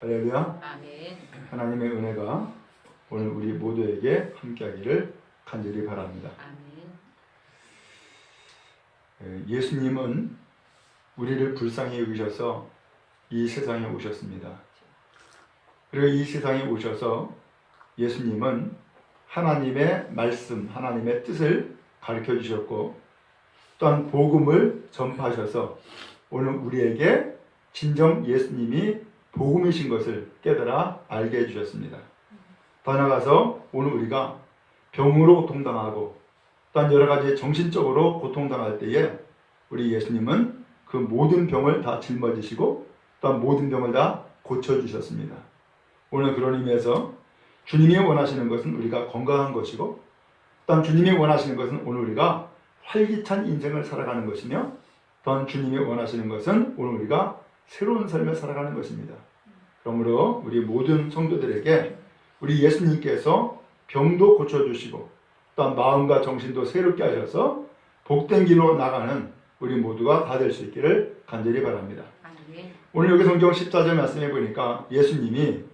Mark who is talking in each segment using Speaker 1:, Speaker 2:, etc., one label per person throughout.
Speaker 1: 할렐루야.
Speaker 2: 아멘.
Speaker 1: 하나님의 은혜가 오늘 우리 모두에게 함께하기를 간절히 바랍니다.
Speaker 2: 아멘.
Speaker 1: 예, 예수님은 우리를 불쌍히 여기셔서 이 세상에 오셨습니다. 그리고 이 세상에 오셔서 예수님은 하나님의 말씀, 하나님의 뜻을 가르쳐 주셨고 또한 복음을 전파하셔서 오늘 우리에게 진정 예수님이 복음이신 것을 깨달아 알게 해주셨습니다. 더 나아가서 오늘 우리가 병으로 고통당하고 또한 여러 가지 정신적으로 고통당할 때에 우리 예수님은 그 모든 병을 다 짊어지시고 또한 모든 병을 다 고쳐주셨습니다. 오늘 그런 의미에서 주님이 원하시는 것은 우리가 건강한 것이고 또한 주님이 원하시는 것은 오늘 우리가 활기찬 인생을 살아가는 것이며 또한 주님이 원하시는 것은 오늘 우리가 새로운 삶을 살아가는 것입니다. 그러므로 우리 모든 성도들에게 우리 예수님께서 병도 고쳐주시고 또한 마음과 정신도 새롭게 하셔서 복된 길로 나가는 우리 모두가 다 될 수 있기를 간절히 바랍니다. 오늘 여기 성경 14절 말씀해 보니까 예수님이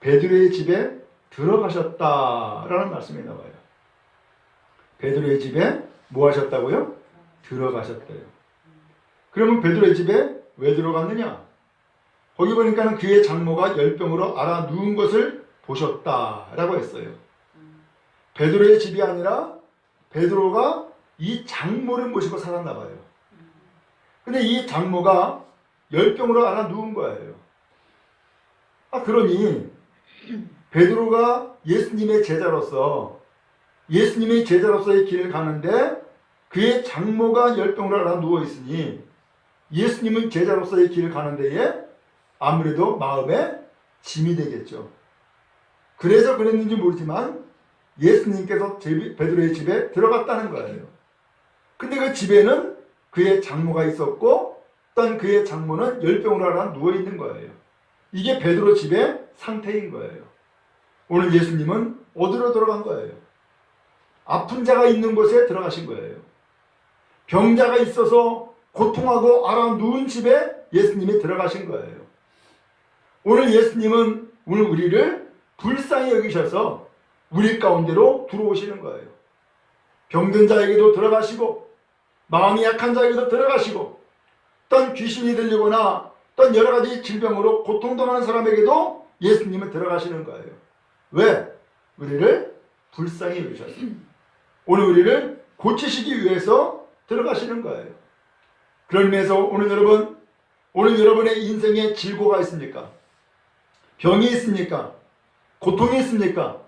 Speaker 1: 베드로의 집에 들어가셨다라는 말씀이 나와요. 베드로의 집에 뭐 하셨다고요? 들어가셨대요. 그러면 베드로의 집에 왜 들어갔느냐? 거기 보니까는 그의 장모가 열병으로 알아 누운 것을 보셨다라고 했어요. 베드로의 집이 아니라 베드로가 이 장모를 모시고 살았나 봐요. 근데 이 장모가 열병으로 알아 누운 거예요. 아 그러니 베드로가 예수님의 제자로서 예수님의 제자로서의 길을 가는데 그의 장모가 열병으로 알아 누워 있으니 예수님은 제자로서의 길을 가는 데에 아무래도 마음에 짐이 되겠죠. 그래서 그랬는지 모르지만 예수님께서 제- 베드로의 집에 들어갔다는 거예요. 근데 그 집에는 그의 장모가 있었고 어떤 그의 장모는 열병으로 알아 누워 있는 거예요. 이게 베드로 집의 상태인 거예요. 오늘 예수님은 어디로 들어간 거예요? 아픈 자가 있는 곳에 들어가신 거예요. 병자가 있어서 고통하고 알아 누운 집에 예수님이 들어가신 거예요. 오늘 예수님은 오늘 우리를 불쌍히 여기셔서 우리 가운데로 들어오시는 거예요. 병든 자에게도 들어가시고 마음이 약한 자에게도 들어가시고 어떤 귀신이 들리거나 어떤 여러 가지 질병으로 고통당하는 사람에게도 예수님은 들어가시는 거예요. 왜? 우리를 불쌍히 여기셔서 오늘 우리를 고치시기 위해서 들어가시는 거예요. 그런 의미에서 오늘 여러분 오늘 여러분의 인생에 질고가 있습니까? 병이 있습니까? 고통이 있습니까?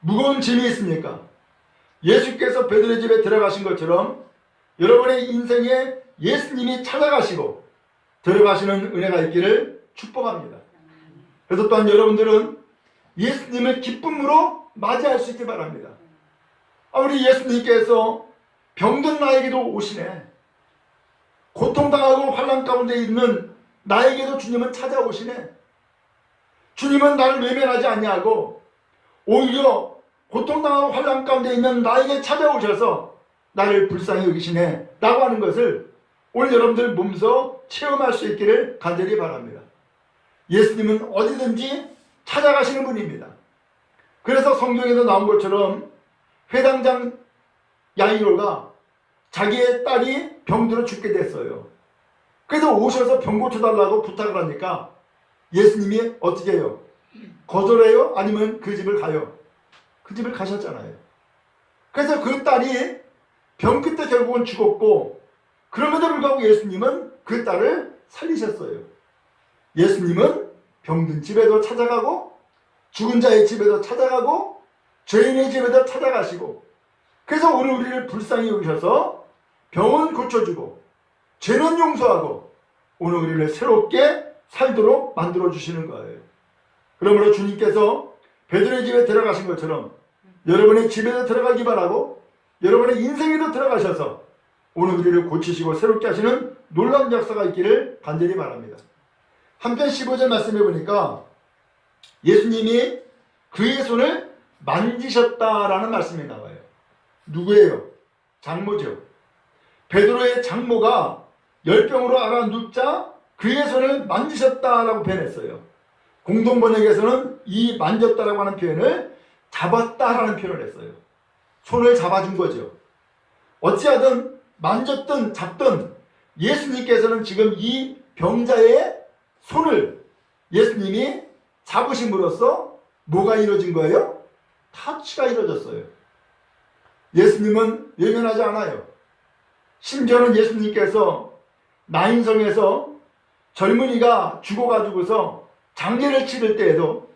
Speaker 1: 무거운 짐이 있습니까? 예수께서 베드로의 집에 들어가신 것처럼 여러분의 인생에 예수님이 찾아가시고 들어가시는 은혜가 있기를 축복합니다. 그래서 또한 여러분들은 예수님을 기쁨으로 맞이할 수 있기 바랍니다. 아, 우리 예수님께서 병든 나에게도 오시네. 고통당하고 환란 가운데 있는 나에게도 주님은 찾아오시네. 주님은 나를 외면하지 아니하고 오히려 고통당하고 환란 가운데 있는 나에게 찾아오셔서 나를 불쌍히 여기시네 라고 하는 것을 오늘 여러분들 몸소 체험할 수 있기를 간절히 바랍니다. 예수님은 어디든지 찾아가시는 분입니다. 그래서 성경에도 나온 것처럼 회당장 야이로가 자기의 딸이 병들어 죽게 됐어요. 그래서 오셔서 병 고쳐달라고 부탁을 하니까 예수님이 어떻게 해요? 거절해요? 아니면 그 집을 가요? 그 집을 가셨잖아요. 그래서 그 딸이 병 끝에 결국은 죽었고 그럼에도 불구하고 예수님은 그 딸을 살리셨어요. 예수님은 병든 집에도 찾아가고 죽은 자의 집에도 찾아가고 죄인의 집에도 찾아가시고 그래서 오늘 우리를 불쌍히 여기셔서 병은 고쳐주고 죄는 용서하고 오늘 우리를 새롭게 살도록 만들어 주시는 거예요. 그러므로 주님께서 베드로의 집에 들어가신 것처럼 여러분의 집에도 들어가기 바라고 여러분의 인생에도 들어가셔서 오늘 우리를 고치시고 새롭게 하시는 놀라운 역사가 있기를 간절히 바랍니다. 한편 15절 말씀해 보니까 예수님이 그의 손을 만지셨다라는 말씀이 나와요. 누구예요? 장모죠. 베드로의 장모가 열병으로 알아 눕자 그의 손을 만지셨다라고 표현했어요. 공동 번역에서는 이 만졌다라고 하는 표현을 잡았다라는 표현을 했어요. 손을 잡아준 거죠. 어찌하든 만졌든 잡든 예수님께서는 지금 이 병자의 손을 예수님이 잡으심으로써 뭐가 이루어진 거예요? 타치가 이루어졌어요. 예수님은 외면하지 않아요. 심지어는 예수님께서 나인성에서 젊은이가 죽어가지고서 장례를 치를 때에도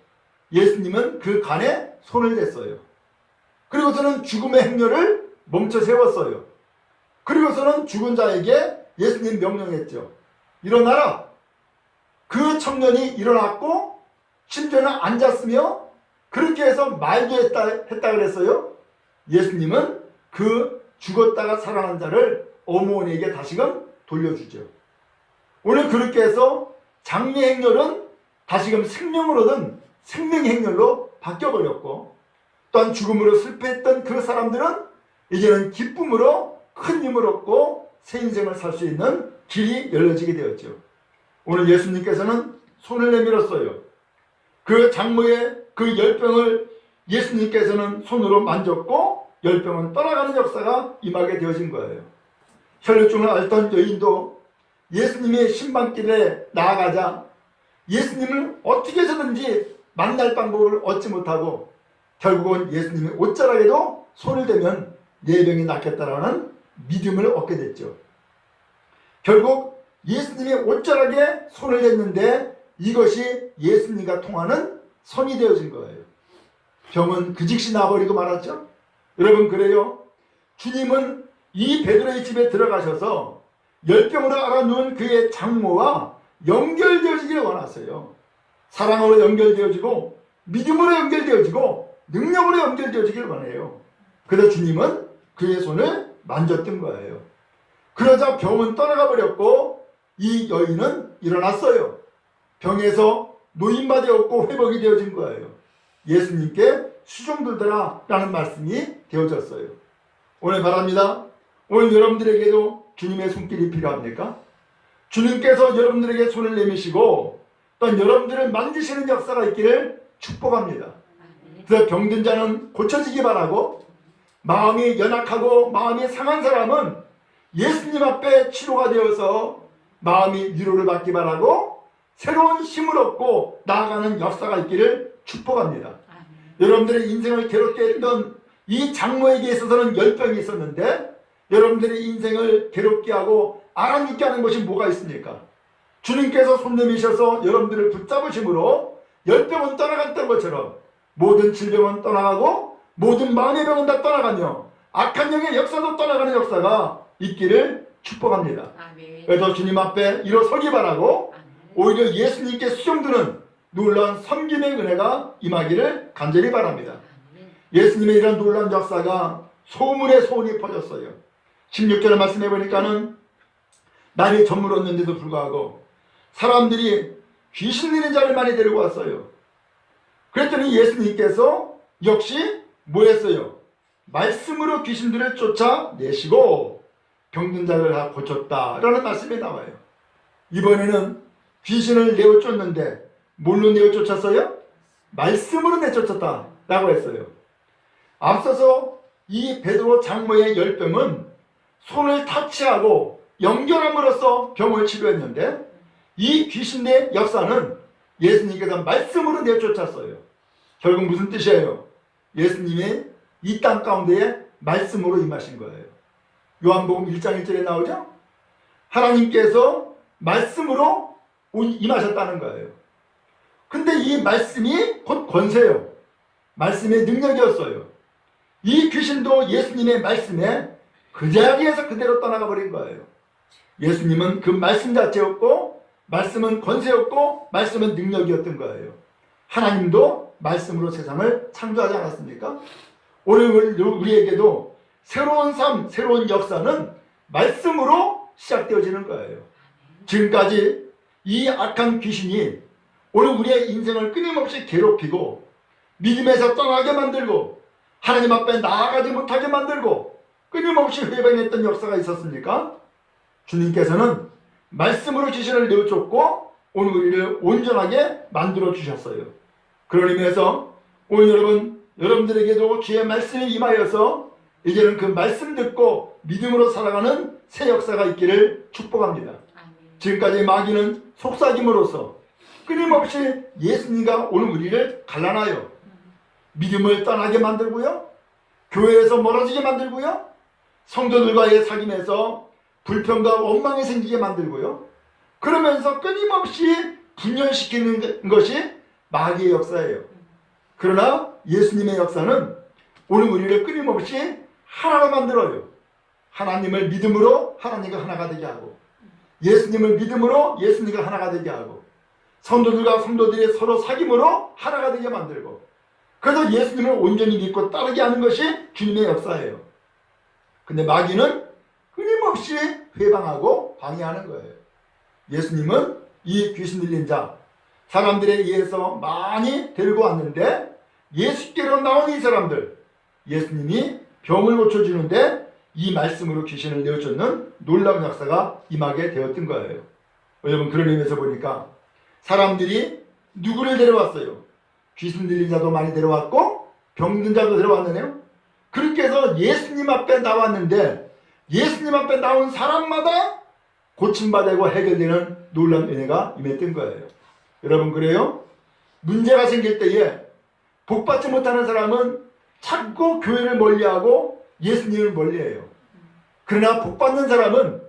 Speaker 1: 예수님은 그 간에 손을 댔어요. 그리고서는 죽음의 행렬을 멈춰 세웠어요. 그리고서는 죽은 자에게 예수님 명령했죠. 일어나라. 그 청년이 일어났고 심지어는 앉았으며 그렇게 해서 말도 했다, 했다 그랬어요. 예수님은 그 죽었다가 살아난 자를 어머니에게 다시금 돌려주죠. 오늘 그렇게 해서 장례 행렬은 다시금 생명으로는 생명 행렬로 바뀌어버렸고 또한 죽음으로 슬퍼했던 그 사람들은 이제는 기쁨으로 큰 힘을 얻고 새 인생을 살 수 있는 길이 열려지게 되었죠. 오늘 예수님께서는 손을 내밀었어요. 그 장모의 그 열병을 예수님께서는 손으로 만졌고 열병은 떠나가는 역사가 임하게 되어진 거예요. 혈류증을 앓던 여인도 예수님의 신방길에 나아가자 예수님을 어떻게 해서든지 만날 방법을 얻지 못하고 결국은 예수님의 옷자락에도 손을 대면 내 병이 낫겠다라는 믿음을 얻게 됐죠. 결국 예수님의 옷자락에 손을 댔는데 이것이 예수님과 통하는 선이 되어진 거예요. 병은 그 즉시 나버리고 말았죠. 여러분 그래요. 주님은 이 베드로의 집에 들어가셔서 열병으로 알아누운 그의 장모와 연결되어지기를 원하세요. 사랑으로 연결되어지고 믿음으로 연결되어지고 능력으로 연결되어지기를 원해요. 그래서 주님은 그의 손을 만졌던 거예요. 그러자 병은 떠나가 버렸고 이 여인은 일어났어요. 병에서 노인바 되었고 회복이 되어진 거예요. 예수님께 수종들더라 라는 말씀이 되어졌어요. 오늘 바랍니다. 오늘 여러분들에게도 주님의 손길이 필요합니까? 주님께서 여러분들에게 손을 내미시고 또한 여러분들을 만지시는 역사가 있기를 축복합니다. 그래서 병든 자는 고쳐지기 바라고 마음이 연약하고 마음이 상한 사람은 예수님 앞에 치료가 되어서 마음이 위로를 받기 바라고 새로운 힘을 얻고 나아가는 역사가 있기를 축복합니다. 여러분들의 인생을 괴롭게 했던 이 장모에게 있어서는 열병이 있었는데 여러분들의 인생을 괴롭게 하고 알아눕게 하는 것이 뭐가 있습니까? 주님께서 손 내미셔서 여러분들을 붙잡으심으로 열병은 떠나갔던 것처럼 모든 질병은 떠나가고 모든 마음의 병은 다 떠나가며 악한 영의 역사도 떠나가는 역사가 있기를 축복합니다.
Speaker 2: 아멘.
Speaker 1: 그래서 주님 앞에 일어서기 바라고. 오히려 예수님께 수종드는 놀라운 섬김의 은혜가 임하기를 간절히 바랍니다. 예수님의 이런 놀라운 역사가 소문의 소문이 퍼졌어요. 16절을 말씀해 보니까는 날이 저물었는데도 불구하고 사람들이 귀신 들린 자를 많이 데리고 왔어요. 그랬더니 예수님께서 역시 뭐 했어요? 말씀으로 귀신들을 쫓아내시고 병든 자를 다 고쳤다 라는 말씀이 나와요. 이번에는 귀신을 내어 쫓는데 뭘로 내어 쫓았어요? 말씀으로 내쫓았다 라고 했어요. 앞서서 이 베드로 장모의 열병은 손을 타치하고 연결함으로써 병을 치료했는데 이 귀신의 역사는 예수님께서 말씀으로 내쫓았어요. 결국 무슨 뜻이에요? 예수님이 이 땅 가운데에 말씀으로 임하신 거예요. 요한복음 1장 1절에 나오죠? 하나님께서 말씀으로 임하셨다는 거예요. 근데 이 말씀이 곧 권세요. 말씀의 능력이었어요. 이 귀신도 예수님의 말씀에 그 자리에서 그대로 떠나가 버린 거예요. 예수님은 그 말씀 자체였고, 말씀은 권세였고, 말씀은 능력이었던 거예요. 하나님도 말씀으로 세상을 창조하지 않았습니까? 오늘 우리에게도 새로운 삶, 새로운 역사는 말씀으로 시작되어지는 거예요. 지금까지 이 악한 귀신이 오늘 우리의 인생을 끊임없이 괴롭히고 믿음에서 떠나게 만들고 하나님 앞에 나아가지 못하게 만들고 끊임없이 회방했던 역사가 있었습니까? 주님께서는 말씀으로 지시를 내어줬고 오늘 우리를 온전하게 만들어 주셨어요. 그런 의미에서 오늘 여러분 여러분들에게도 주의 말씀이 임하여서 이제는 그 말씀 듣고 믿음으로 살아가는 새 역사가 있기를 축복합니다. 지금까지 마귀는 속삭임으로써 끊임없이 예수님과 오늘 우리를 갈라놔요. 믿음을 떠나게 만들고요. 교회에서 멀어지게 만들고요. 성도들과의 사귐에서 불평과 원망이 생기게 만들고요. 그러면서 끊임없이 분열시키는 것이 마귀의 역사예요. 그러나 예수님의 역사는 오늘 우리를 끊임없이 하나로 만들어요. 하나님을 믿음으로 하나님과 하나가 되게 하고 예수님을 믿음으로 예수님과 하나가 되게 하고 성도들과 성도들이 서로 사귐으로 하나가 되게 만들고 그래서 예수님을 온전히 믿고 따르게 하는 것이 주님의 역사예요. 근데 마귀는 끊임없이 회방하고 방해하는 거예요. 예수님은 이 귀신 들린 자 사람들에 의해서 많이 데리고 왔는데 예수께로 나온 이 사람들 예수님이 병을 고쳐주는데 이 말씀으로 귀신을 내어쫓는 놀라운 역사가 임하게 되었던 거예요. 여러분 그런 의미에서 보니까 사람들이 누구를 데려왔어요? 귀신 들린 자도 많이 데려왔고 병든 자도 데려왔느네요. 그렇게 해서 예수님 앞에 나왔는데 예수님 앞에 나온 사람마다 고침받고 해결되는 놀라운 은혜가 임했던 거예요. 여러분 그래요? 문제가 생길 때에 복받지 못하는 사람은 자꾸 교회를 멀리하고 예수님을 멀리해요. 그러나 복받는 사람은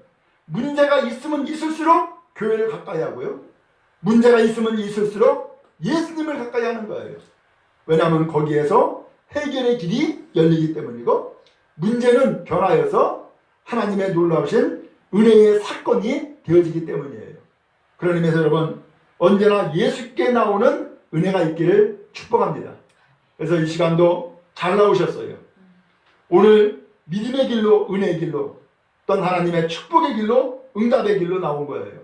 Speaker 1: 문제가 있으면 있을수록 교회를 가까이 하고요. 문제가 있으면 있을수록 예수님을 가까이 하는 거예요. 왜냐하면 거기에서 해결의 길이 열리기 때문이고 문제는 변화여서 하나님의 놀라우신 은혜의 사건이 되어지기 때문이에요. 그런 의미에서 여러분 언제나 예수께 나오는 은혜가 있기를 축복합니다. 그래서 이 시간도 잘 나오셨어요. 오늘 믿음의 길로 은혜의 길로 또한 하나님의 축복의 길로 응답의 길로 나온 거예요.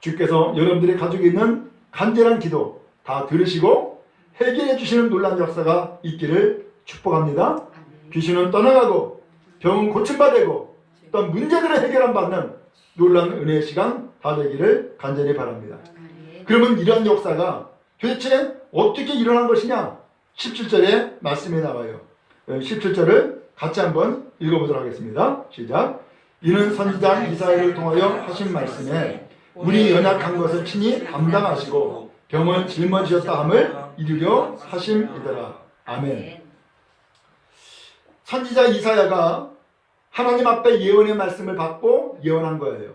Speaker 1: 주께서 여러분들이 가지고 있는 간절한 기도 다 들으시고 해결해 주시는 놀란 역사가 있기를 축복합니다. 귀신은 떠나가고 병은 고침받고 또한 문제들을 해결한 받는 놀란 은혜의 시간 다 되기를 간절히 바랍니다.
Speaker 2: 아멘.
Speaker 1: 그러면 이러한 역사가 도대체 어떻게 일어난 것이냐? 17절에 말씀이 나와요. 17절을 같이 한번 읽어보도록 하겠습니다. 시작. 이는 선지자 이사야를 통하여 하신 말씀에 우리 연약한 것을 친히 담당하시고 병을 짊어지셨다 함을 이루려 하심이더라. 아멘. 선지자 이사야가 하나님 앞에 예언의 말씀을 받고 예언한 거예요.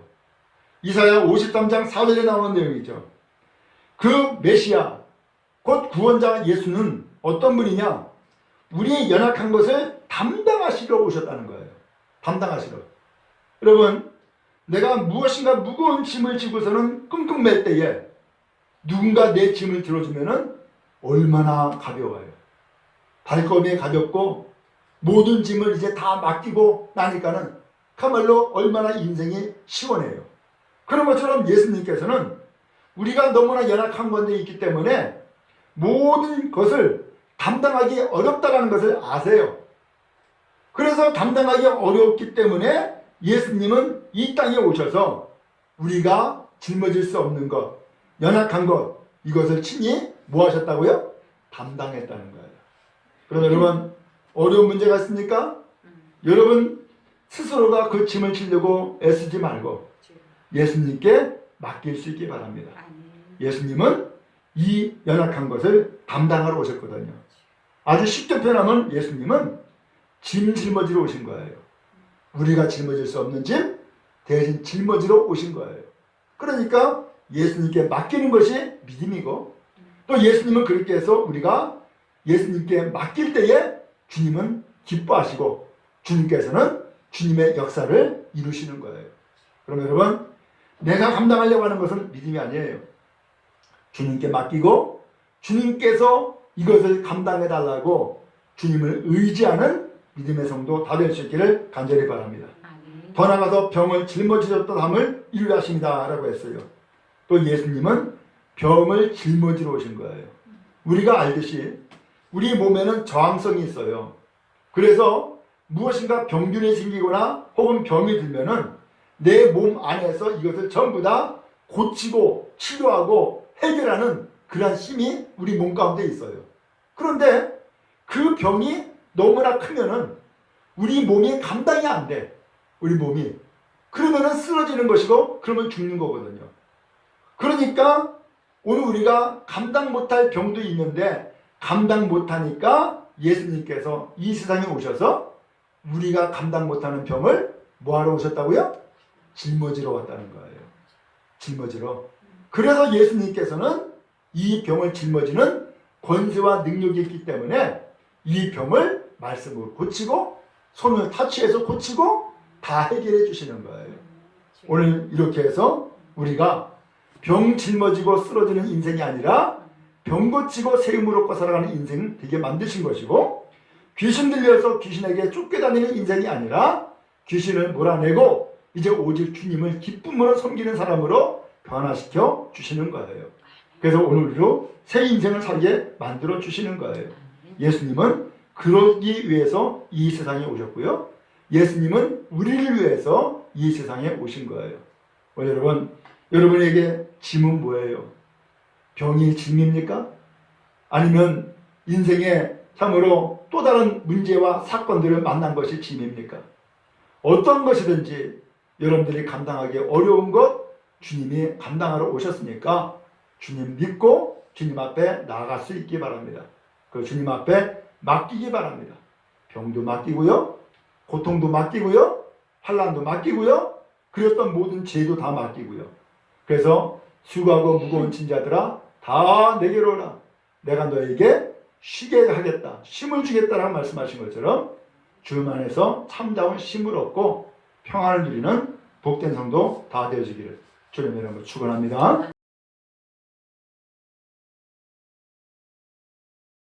Speaker 1: 이사야 53장 4절에 나오는 내용이죠. 그 메시아, 곧 구원자 예수는 어떤 분이냐? 우리의 연약한 것을 담당하시러 오셨다는 거예요. 담당하시러. 여러분, 내가 무엇인가 무거운 짐을 지고서는 끙끙 맬 때에 누군가 내 짐을 들어주면은 얼마나 가벼워요. 발걸음이 가볍고 모든 짐을 이제 다 맡기고 나니까는 그야말로 얼마나 인생이 시원해요. 그런 것처럼 예수님께서는 우리가 너무나 연약한 건데 있기 때문에 모든 것을 감당하기 어렵다는 것을 아세요. 그래서 감당하기 어렵기 때문에 예수님은 이 땅에 오셔서 우리가 짊어질 수 없는 것, 연약한 것, 이것을 친히 뭐 하셨다고요? 담당했다는 거예요. 그럼 여러분, 어려운 문제가 있습니까?
Speaker 2: 음.
Speaker 1: 여러분 스스로가 그 짐을 지려고 애쓰지 말고 예수님께 맡길 수 있기 바랍니다. 예수님은 이 연약한 것을 담당하러 오셨거든요. 아주 쉽게 표현하면 예수님은 짐 짊어지러 오신 거예요. 우리가 짊어질 수 없는 짐 대신 짊어지러 오신 거예요. 그러니까 예수님께 맡기는 것이 믿음이고 또 예수님은 그렇게 해서 우리가 예수님께 맡길 때에 주님은 기뻐하시고 주님께서는 주님의 역사를 이루시는 거예요. 그럼 여러분 내가 감당하려고 하는 것은 믿음이 아니에요. 주님께 맡기고 주님께서 이것을 감당해 달라고 주님을 의지하는 믿음의 성도 다 될 수 있기를 간절히 바랍니다. 더 나아가서 병을 짊어지셨던 함을 이루려 하십니다. 라고 했어요. 또 예수님은 병을 짊어지러 오신 거예요. 우리가 알듯이 우리 몸에는 저항성이 있어요. 그래서 무엇인가 병균이 생기거나 혹은 병이 들면은 내 몸 안에서 이것을 전부 다 고치고 치료하고 해결하는 그러한 힘이 우리 몸 가운데 있어요. 그런데 그 병이 너무나 크면은 우리 몸이 감당이 안 돼. 우리 몸이. 그러면은 쓰러지는 것이고 그러면 죽는 거거든요. 그러니까 오늘 우리가 감당 못할 병도 있는데 감당 못하니까 예수님께서 이 세상에 오셔서 우리가 감당 못하는 병을 뭐하러 오셨다고요? 짊어지러 왔다는 거예요. 짊어지러. 그래서 예수님께서는 이 병을 짊어지는 권세와 능력이 있기 때문에 이 병을 말씀으로 고치고 손을 타치해서 고치고 다 해결해 주시는 거예요. 오늘 이렇게 해서 우리가 병 짊어지고 쓰러지는 인생이 아니라 병 고치고 세움을 얻고 살아가는 인생 되게 만드신 것이고 귀신 들려서 귀신에게 쫓겨다니는 인생이 아니라 귀신을 몰아내고 이제 오직 주님을 기쁨으로 섬기는 사람으로 변화시켜 주시는 거예요. 그래서 오늘로 새 인생을 살게 만들어 주시는 거예요. 예수님은 그러기 위해서 이 세상에 오셨고요. 예수님은 우리를 위해서 이 세상에 오신 거예요. 오늘 여러분, 여러분에게 짐은 뭐예요? 병이 짐입니까? 아니면 인생에 참으로 또 다른 문제와 사건들을 만난 것이 짐입니까? 어떤 것이든지 여러분들이 감당하기 어려운 것 주님이 감당하러 오셨으니까 주님 믿고 주님 앞에 나아갈 수 있기 바랍니다. 그 주님 앞에 맡기기 바랍니다. 병도 맡기고요. 고통도 맡기고요. 환란도 맡기고요. 그렸던 모든 죄도 다 맡기고요. 그래서 수고하고 무거운 진자들아 다 내게로 오라. 내가 너에게 쉬게 하겠다. 힘을 주겠다라는 말씀하신 것처럼 주님 안에서 참다운 힘을 얻고 평안을 누리는 복된 성도 다 되어지기를 주님의 이름으로 축원합니다.